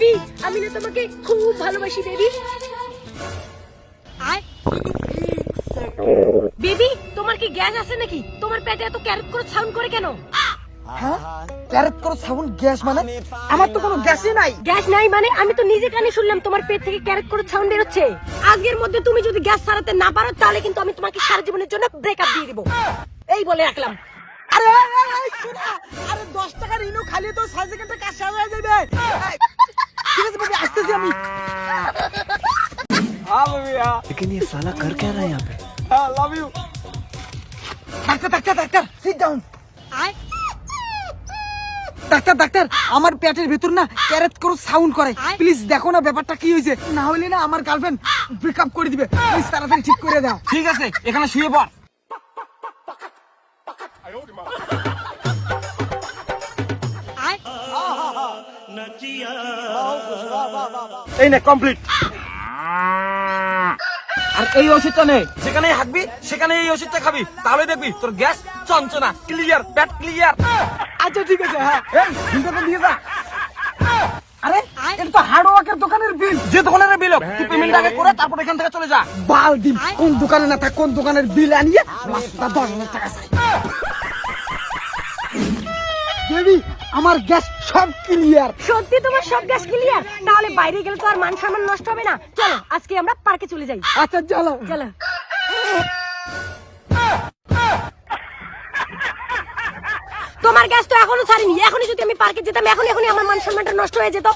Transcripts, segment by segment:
Baby আমি না তোমাকে খুব ভালোবাসি বেবি। বেবি তোমার কি গ্যাস আছে নাকি? তোমার পেটে এত ক্যারেট করে সাউন্ড করে কেন? হ্যাঁ? ক্যারেট করো সাউন্ড গ্যাস মানে? আমার তো কোনো গ্যাসই নাই। গ্যাস নাই মানে? আমি তো নিজে কানে শুনলাম তোমার পেট থেকে ক্যারেট করে সাউন্ড বেরোচ্ছে। আজকের মধ্যে তুমি যদি গ্যাস সারাতে না পারো তাহলে কিন্তু আমি তোমাকে সারা জীবনের জন্য ব্রেকআপ দিয়ে দিব। এই বলে রাখলাম। আরে আরে দশ টাকার ইনো খালি তো ছয় সেকেন্ডে কাজ শেষ হয়ে যাবে। ঠিক আছে ভাবি আসতেছি আমি হ্যাঁ ভাবি হ্যাঁ लेकिन ये साला कर क्या रहा है यहाँ पे হ্যাঁ love you doctor doctor doctor sit down doctor doctor আমার পেটের ভেতর না ক্যারেট করে সাউন্ড করে প্লিজ দেখো না ব্যাপারটা কি হয়েছে না হলে না আমার গার্লফ্রেন্ড ব্রেকআপ করে দিবে প্লিজ তাড়াতাড়ি ঠিক করে দাও ঠিক আছে এখানে শুয়ে পড় নে কমপ্লিট আর এই ওষুধটা নে যেখানে হাঁকবি সেখানে এই ওষুধটা খাবি। তাহলে দেখবি, তোর গ্যাস চঞ্চনা ক্লিয়ার পেট ক্লিয়ার আচ্ছা ঠিক আছে হ্যাঁ। দিয়ে যা। আরে, এটা তো হার্ডওয়ার্কের দোকানের বিল যে দোকানের বিল তুই পেমেন্ট আগে করে তারপর এখান থেকে চলে যা। বাল দিন কোন দোকানে না থাক, কোন দোকানের বিল আনিয়ে দশ হাজার টাকা চাই। বেবি আমার গ্যাস সব ক্লিয়ার সত্যি তোমার সব গ্যাস ক্লিয়ার তাহলে বাইরে গেলে তো আর মান সম্মান নষ্ট হবে না। চলো আজকে আমরা পার্কে চলে যাই। আচ্ছা চলো। চলো। তোমার গ্যাস তো এখনও ছাড়িনি। এখনই যদি আমি পার্কে যেতাম এখন এখনই আমার মান সম্মানটা নষ্ট হয়ে যেত।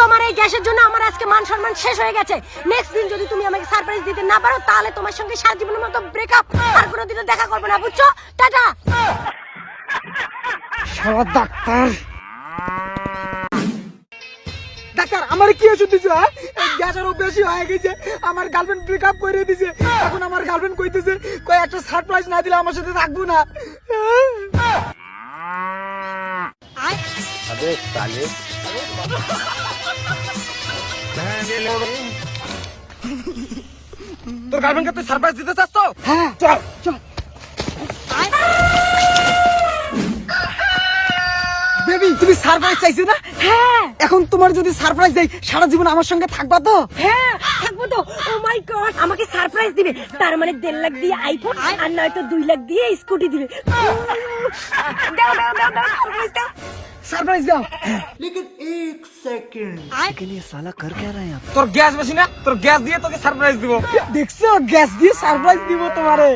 তোমার এই গ্যাসের জন্য আমার আজকে মান সম্মান শেষ হয়ে গেছে। নেক্সট দিন যদি তুমি আমাকে সারপ্রাইজ দিতে না পারো তাহলে তোমার সঙ্গে সারা জীবনের মতো ব্রেকআপ আর কোনোদিনও দেখা করবে না বুঝছ? টাটা! শালা ডাক্তার। ডাক্তার আমার কি ওষুধ দিছে হ্যাঁ? গ্যাস আরও বেশি হয়ে গেছে। আমার গার্লফ্রেন্ড ব্রেক আপ করে দিছে। এখন আমার গার্লফ্রেন্ড কইতেছে কয় একটা সারপ্রাইজ না দিলে আমার সাথে থাকব না। আবে তালে। তোর গার্লফ্রেন্ডকে তুই সারপ্রাইজ দিতে চাস তো? হ্যাঁ। চল চল। সারপ্রাইজ চাইছো না হ্যাঁ এখন তোমার যদি সারপ্রাইজ দেই সারা জীবন আমার সঙ্গে থাকবা তো হ্যাঁ থাকবো তো ও মাই গড আমাকে সারপ্রাইজ দিবে তার মানে দেড় লাখ দিয়ে আইফোন আর নয়তো দুই লাখ দিয়ে স্কুটি দিবে দাও দাও দাও দাও সারপ্রাইজ দাও সারপ্রাইজ দাও लेकिन ये साला कर क्या रहा है यहाँ पे তোর গ্যাস বেশি না তোর গ্যাস দিয়ে তোকে সারপ্রাইজ দিব দেখছো গ্যাস দিয়ে সারপ্রাইজ দিব তোমারে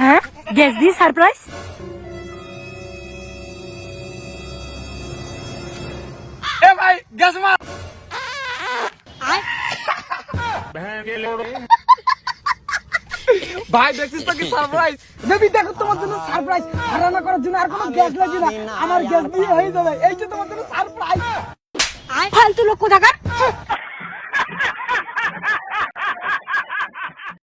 হ্যাঁ গ্যাস দিয়ে সারপ্রাইজ গ্যাস মার ভাই দেখছিস তো কি সারপ্রাইজ দেবি দেখো তোমার জন্য সারপ্রাইজ হারানা করার জন্য আর কোনো গ্যাস লাগবে না। আমার গ্যাস দিয়ে হয়ে যাবে। এই যে তোমার জন্য সারপ্রাইজ ফালতু লোক কোথাকার?